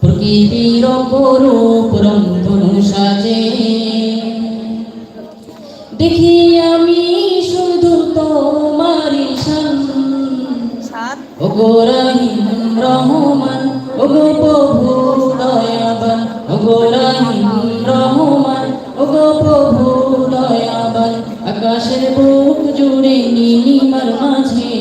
প্রকৃতির অপরূপ রন্ধনু সাজে। দেখি আমি শুধু তোমারি ওগো রহিম রহমান ওগো প্রভু দয়াবান ওগো রহিম রহমান ওগো প্রভু দয়াবান। আকাশের বুক জুড়ে নীলিমার মাঝে।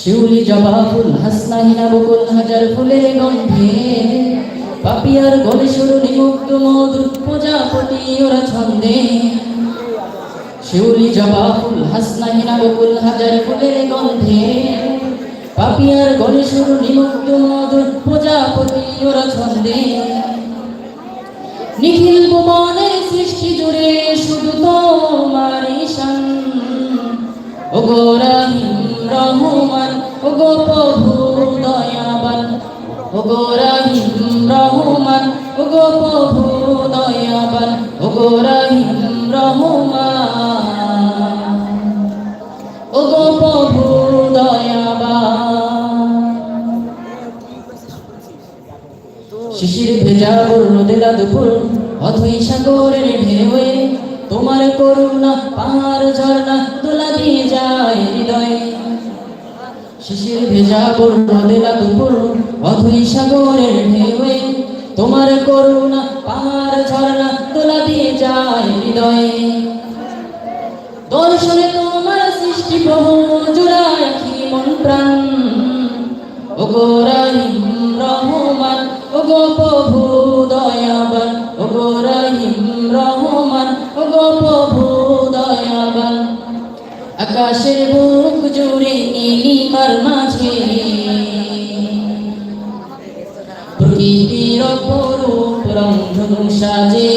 শিউলি জবা ফুল হাসনাহিনা বকুল, হাজার ফুলের গন্ধে। পাপিয়ার গলে সরুলি মুক্ত মধুর প্রজাপতি, ওরা ছন্দে। শিউলি জবা ফুল হাসনাহিনা বকুল, হাজার ফুলের গন্ধে। পাপিয়ার গলে সরুলি মুক্ত মধুর প্রজাপতি, ওরা ছন্দে। নিখিল ভুবনের সৃষ্টি জুড়ে শুধু তোমার ঈশান ওগো রহিম রহমান, ওগো প্রভু দয়াবান, ওগো রহিম রহমান, ওগো প্রভু দয়াবান, ওগো রহিম রহমান, ওগো প্রভু দয়াবান। শিশির ভেজা রোদেলা দুপুর, অথই সাগরের ঢেউয়ে তোমার করুণা পাহাড় ঝর্ণা দোলা দিয়ে যায় হৃদয়ে। শিশির ভেজা রোদেলা দুপুর অথই সাগরের ঢেউয়ে। তোমার করুণা, পাহাড় ঝর্ণা দোলা দিয়ে যায় হৃদয়ে। দর্শনে তোমার সৃষ্টি প্রভু, জুড়ায় রাখি মন প্রাণ? ওগো রহিম রহমান, ওগো প্রভু দয়াবান, ওগো রহিম রহমান, ওগো প্রভু দয়াবান। আকাশের বুক জুড়ে নীলিমার মাঝে। পৃথিবীর অপরূপ রন্ধনু সাজে।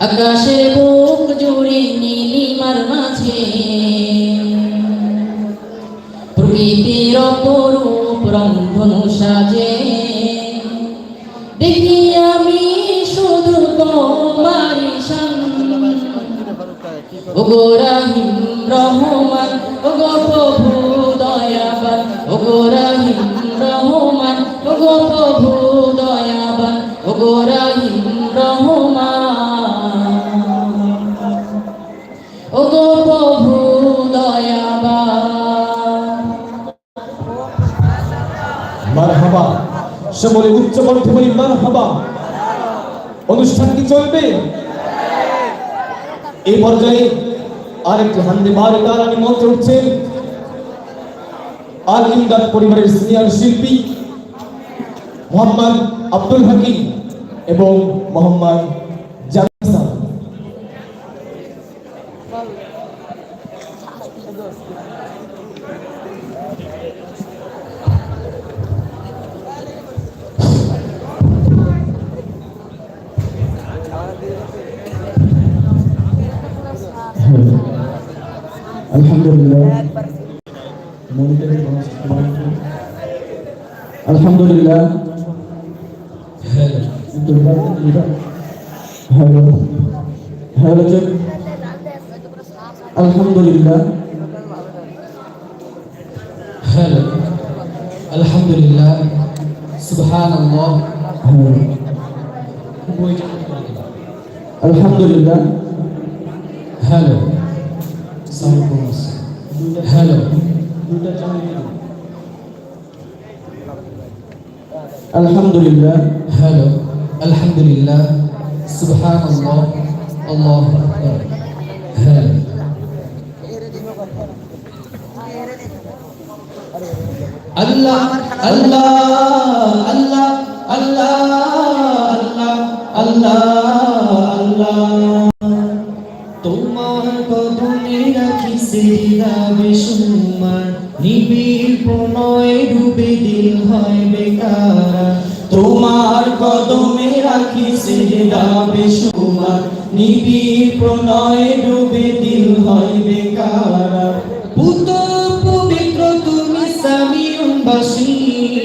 আকাশের বুক জুড়ে নীলিমার মাঝে। ওগো রহিম রহমান, ওগো প্রভু দয়াবান, ওগো রহিম রহমান, ওগো প্রভু দয়াবান, ওগো রহিম রহমান, ওগো প্রভু দয়াবান। মারহাবা সকলে উচ্চ কণ্ঠে বলি অনুষ্ঠান কি চলবে? এই পর্যায়ে আরেকটি হান্দি বার তার আমি মঞ্চে উঠছেন আল ইমদাদ পরিবারের সিনিয়র শিল্পী মোহাম্মদ আব্দুল হাকিম এবং মোহাম্মদ আলহামদুলিল্লাহ হ্যালো হ্যালো চেক আলহামদুলিল্লাহ হ্যালো আলহামদুলিল্লাহ সুবহান আল্লাহ হ্যালো আলহামদুলিল্লাহ হ্যালো সাউন্ড কমাস হ্যালো আলহামদুলিল্লাহ, হ্যালো, আলহামদুলিল্লাহ সুবহান আল্লাহ আকবার, হ্যালো। আল্লাহ আল্লাহ আল্লাহ আল্লাহ আল্লাহ আল্লাহ আল্লাহ। তোমার কদমে রাখি সেরা বেসুমার নিবিড় প্রণয় ডুবে দিল হয় বেকার। রাখি সেরা বেসুমার নিবিড় প্রণয় ডুবে দিল হয় বেকার। পুত পবিত্র তুমি সামিউন বাসির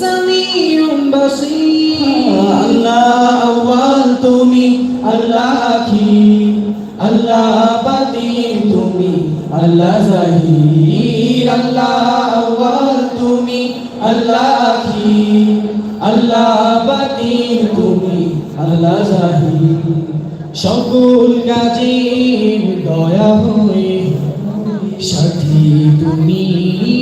সামিউন বাসির আল্লাহ আউয়াল তুমি আল্লাহ আখির আল্লাহ বাতিন তুমি আল্লাহ জাহির আল্লাহ আউয়াল তুমি আল্লাহ। আখির আল্লাহ বাতিন তুমি আল্লাহ জাহির সকল কাজের দয়া হয়ে সাথী তুমি।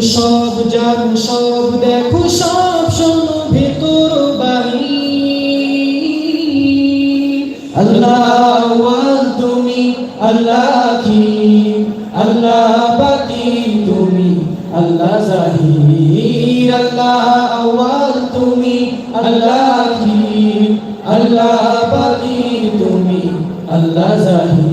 সব জানো, সব দেখো, সব শোনো ভেতর বাড়ি আল্লাহ তুমি, আল্লাহ কি আল্লাহ বাকি তুমি, আল্লাহ জাহির। আল্লাহ আউয়াল তুমি, আল্লাহ কি আল্লাহ বাকি তুমি, আল্লাহ জাহির।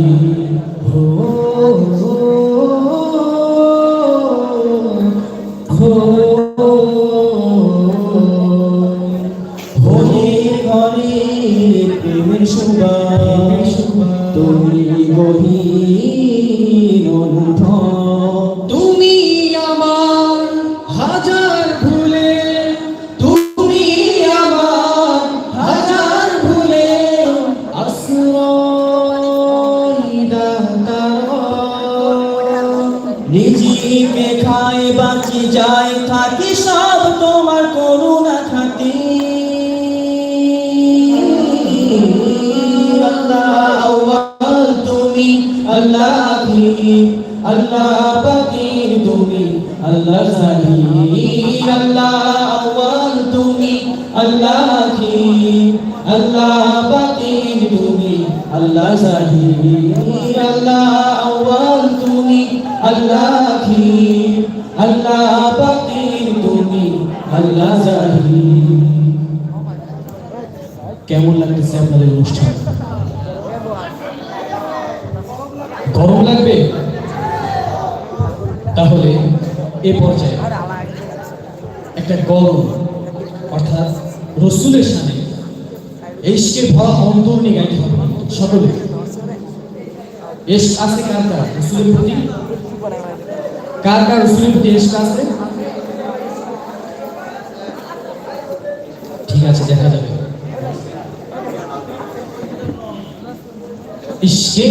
morrer. বাকির আল্লাহ জাহির, আল্লাহ আউয়াল আল্লাহ কি আল্লাহ বাকির আল্লাহ জাহির। কেমন লাগতেছে আপনাদের অনুষ্ঠান? গরম লাগবে? তাহলে এ পর্যায়ে একটা গরম, অর্থাৎ রসুলের সামনে এসকে ভরা অন্তর নিয়ে গাইতে হবে, সকলে। এস আছে কার কার? রসুলের প্রতি? কার কার রসুলের প্রতি এসক আছে? ঠিক আছে, দেখা যাবে। ইশকে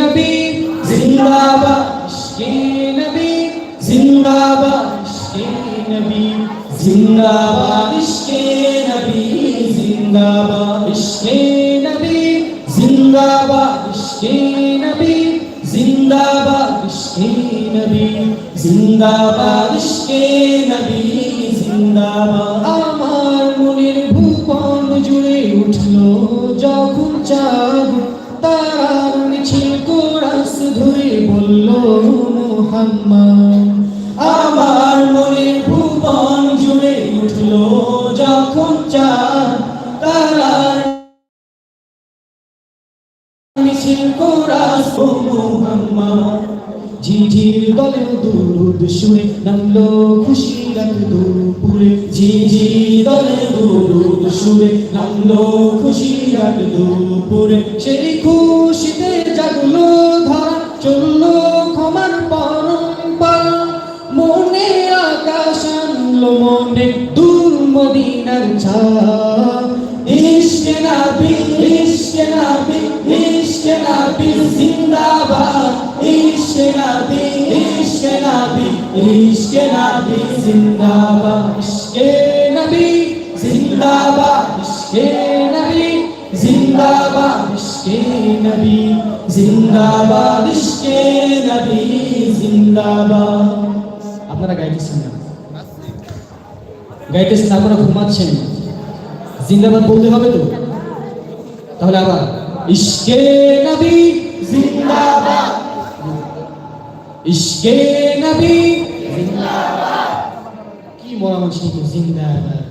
নবী জিন্দাবাদ ইশকে নবী জিন্দাবাদ ইশকে নবী জিন্দাবাদ ইশকে जिंदाबाद इश्के नबी जिंदाबाद इश्के नबी जिंदाबाद इश्के नबी जिंदाबाद इश्के नबी जिंदाबाद আমার মনের ভূখণ্ড জুড়ে উঠল যখন চাঁদ তারার মিছিল কোরাস ধরে বলল মোহাম্মদ নামলো খুশি রাত দুপুরে। সেই খুশিতে জাগলো ধরা, চলল ক্ষমার পরম্পরা। মনে আকাশ আনলো মনে দূর মদিনার ছা ইশকে নাবি ইশকে নাবি ইশকে নাবি, জিন্দাবাদ। ইশকে নাবি ইশকে নাবি জিন্দাবাদ। নবী। জিন্দাবাদ জিন্দাবাদ জিন্দাবাদ জিন্দাবাদ। আপনারা গাইতেছেন গাইতেছেন আপনারা ঘুমাচ্ছেন। জিন্দাবাদ বলতে হবে তো? তাহলে আবার ইশকে নবী, জিন্দাবাদ। ইশকে নবী কি মরা মানুষ জিন্দাবাদ।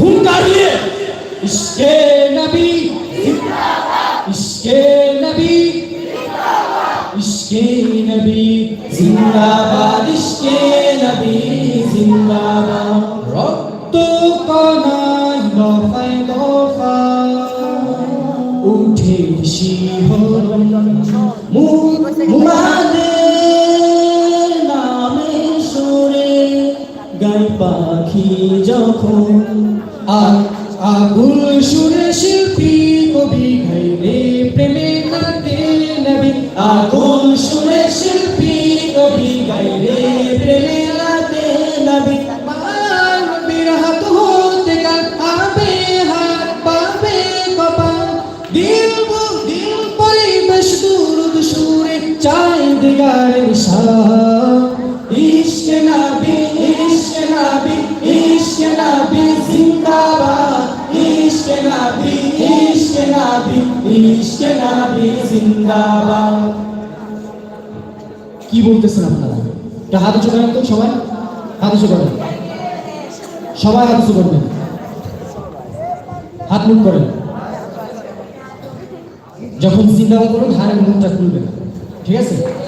হুঙ্কার দিয়ে ইশকে নবী ইশকে নবী ইশকে নবী, জিন্দাবাদ ইশকে নবী, জিন্দাবাদ। রক্ত কণায় দফায় দফায় উঠে শিহরণ মুহাদের যখন আগুল সুরে নবী ইশকে নবী ইশকে নবী জিন্দাবাদ। কি বলতেছেন আপনারা? একটা হাত উঁচু করেন তো সবাই? হাত উঁচু করেন। সবাই হাত উঁচু করবেন। হাত মুখ করেন। যখন জিন্দাবাদ করবেন হারের মুখটা খুলবেন। ঠিক আছে?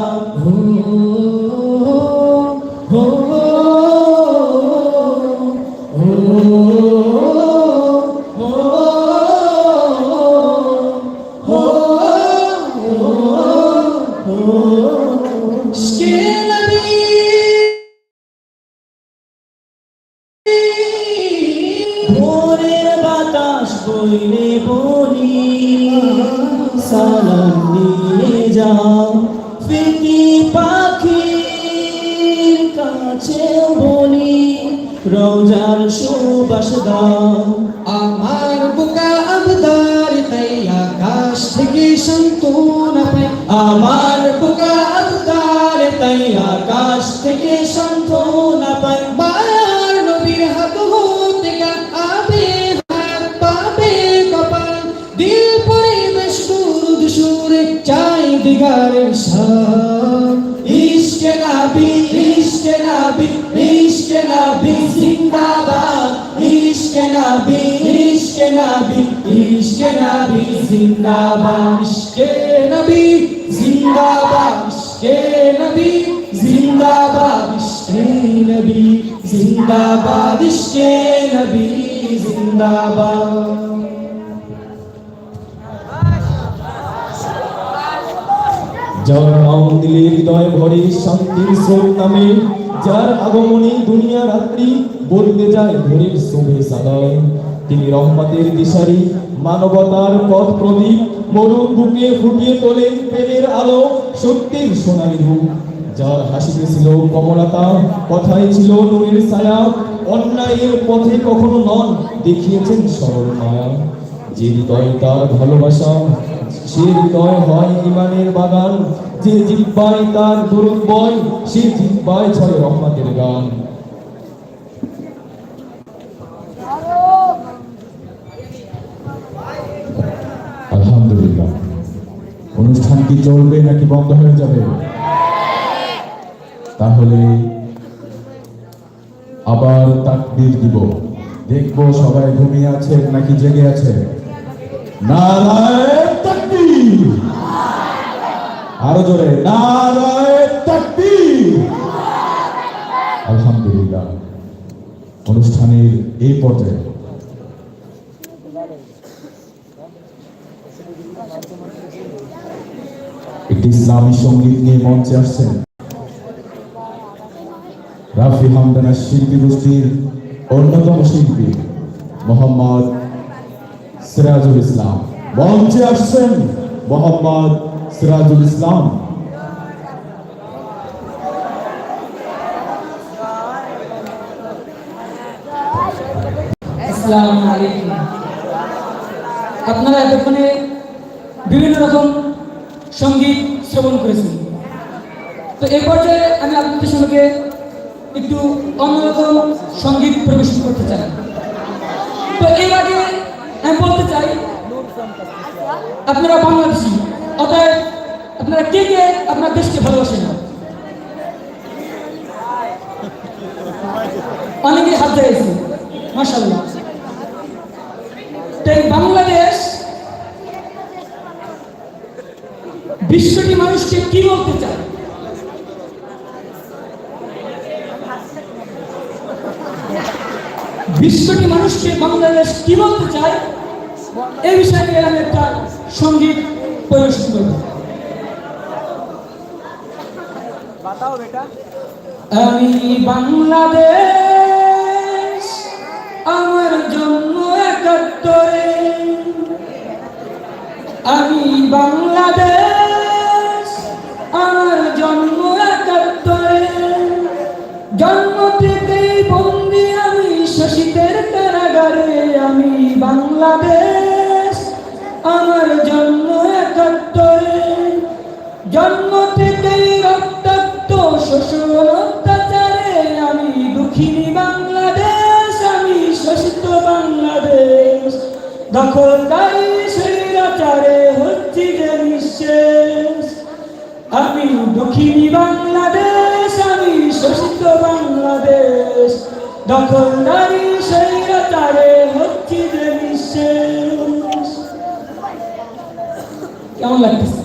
পাখির কাছেও বলি রোজার সুবাস দাও। আমার বুকা আবদার তাই আকাশ থেকে সান্ত্বনা পাই আমার বুকা আবদার তাই আকাশ থেকে সান্ত্বনা পাই মায়ার নবীর হাত হতে আবে হাত পাবে কপাল। দিল পরিবেশ সুরে চাই দিগারের শাহ নবী ইশকে নাবি ইশকে নাবি জিন্দাবাদ ইশকে নাবি জিন্দাবাদ ইশকে নাবি জিন্দাবাদ ইশকে নাবি জিন্দাবাদ ইশকে নাবি জিন্দাবাদ। যার নাম দিলে হৃদয় ভরে শান্তির স্রোত নামে, যার আগমনী দুনিয়া রাত্রি বলতে যায় ভোরের শোভে সাদায়। তিনি রহমতের দিশারি, মানবতার পথ প্রদীপ, মরুর বুকে ফুটিয়ে তোলেন প্রেমের আলো, সত্যের সোনালি রূপ। যার হাসিতে ছিল কমলতা, কথায় ছিল নূরের ছায়া, অন্যায়ের পথে কখনো নন, দেখিয়েছেন সরল মায়া। যে হৃদয়ে তার ভালোবাসা হয় ইমানের বাগান। যে জিব্বায় তার দরুদ বয়, সে জিব্বায় রহমাতের গান। অনুষ্ঠান কি চলবে নাকি বন্ধ হয়ে যাবে? তাহলে আবার তাকবীর দিব। দেখব সবাই ঘুমিয়ে আছে নাকি জেগে আছে নারায়ণ তাকবীর আরও জোরে আলহামদুলিল্লাহ। অনুষ্ঠানের এই পর্যায়ে একটি ইসলামী সংগীত নিয়ে মঞ্চে আসছেন রাফি হামদানা শিল্পী গোষ্ঠীর অন্যতম শিল্পী মোহাম্মদ সিরাজুল ইসলাম। মঞ্চে আসছেন মোহাম্মদ সিরাজুল ইসলাম। আপনারা এতক্ষণে বিভিন্ন রকম সংগীত শ্রবণ করেছেন। তো এই পর্যায়ে আমি আপনাদের সঙ্গে একটু অন্যরকম সংগীত পরিবেশন করতে চাই। তো এর আগে আমি বলতে চাই, আপনারা বাংলাদেশি, অতএব আপনারা কে কে আপনার দেশকে ভালোবাসেন? অনেকে হাত দিয়েছে মাসাল্লাহ তাই বাংলাদেশ বিশ্বটি মানুষকে কি বলতে চায়? বিশ্বটি মানুষকে বাংলাদেশ কি বলতে চায়? এই বিষয়ে আমি একটা সংগীত পরিবেশন করব আমি বাংলাদেশ, আমার জন্ম একাত্তরে। আমি বাংলাদেশ, আমার জন্ম একাত্তরে। জন্ম থেকেই বন্দি আমি শশীদের কারাগারে। আমি বাংলাদেশ, আমার জন্ম একাত্তরে। জন্ম থেকেই রক্তাক্ত শোষণ অত্যাচারে আমি বাংলাদেশ, আমি শোষিত বাংলাদেশ। দখলদারি স্বৈরাচারে হচ্ছি যে নিঃশেষ। আমি দুঃখিনী বাংলাদেশ, আমি শোষিত বাংলাদেশ। দখলদারি স্বৈরাচারে হচ্ছি যে নিঃশেষ। কেমন লাগতেছে?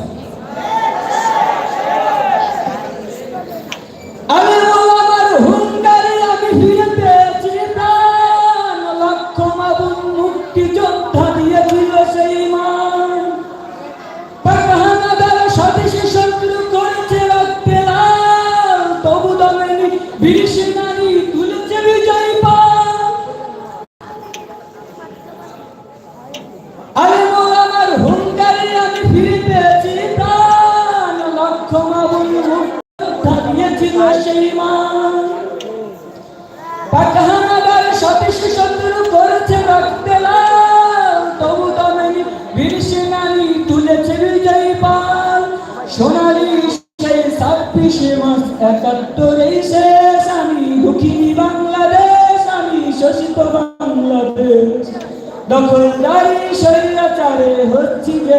শেষ, আমি দুঃখিনী বাংলাদেশ, আমি শোষিত বাংলাদেশ। দখলদারি স্বৈরাচারে হচ্ছি যে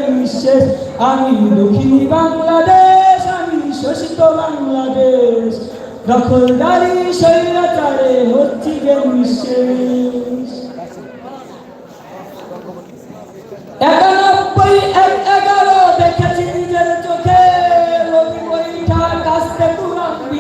আমি দুঃখিনী বাংলাদেশ, আমি শোষিত বাংলাদেশ। দখলদারি স্বৈরাচারে হচ্ছি যে নিঃশেষ। একানব্বই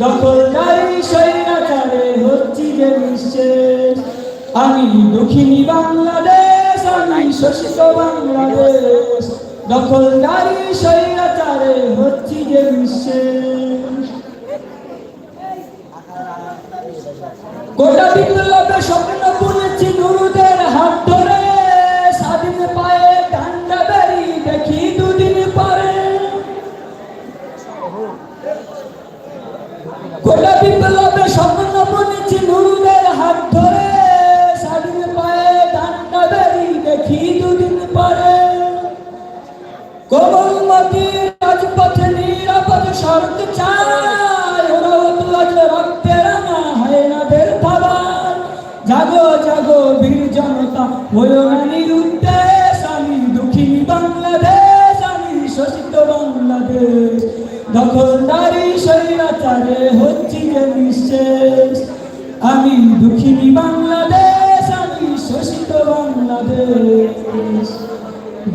দখলদারি স্বৈরাচারে হচ্ছি যে নিঃশেষ আমি দুঃখিনী বাংলাদেশ, আমি শোষিত বাংলাদেশ। দখলদারি স্বৈরাচারে হচ্ছি যে নিঃশেষ গোটা বিপ্লবে স্বপ্ন বুনেছি নুরুদের গোটা বিপ্লবে স্বপ্ন বুনেছি নুরুদের হাত ধরে স্বাধীন পায়ে ডান্ডা বেরি দেখি দুদিন পরে। কোমলমতি রাজপথে নিরাপদ সড়ক চায় ওরাও তো আজ রক্তে রাঙা, হয় না দের থাবার জাগো জাগো, বীর জনতা হলো না নিরুদ্দেশ আমি দুঃখিনী বাংলাদেশ বাংলাদেশ। দখলদারি স্বৈরাচারে হচ্ছি যে নিঃশেষ। আমি দুঃখিনী বাংলাদেশ, আমি শোষিত বাংলাদেশ।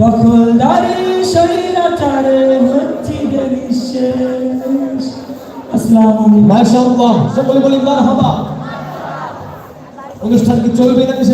দখলদারি স্বৈরাচারে হচ্ছি যে নিঃশেষ। আসসালামু আলাইকুম। মাশাআল্লাহ, সকলে বলি মারহাবা। অনুষ্ঠান কি চলবে শেষ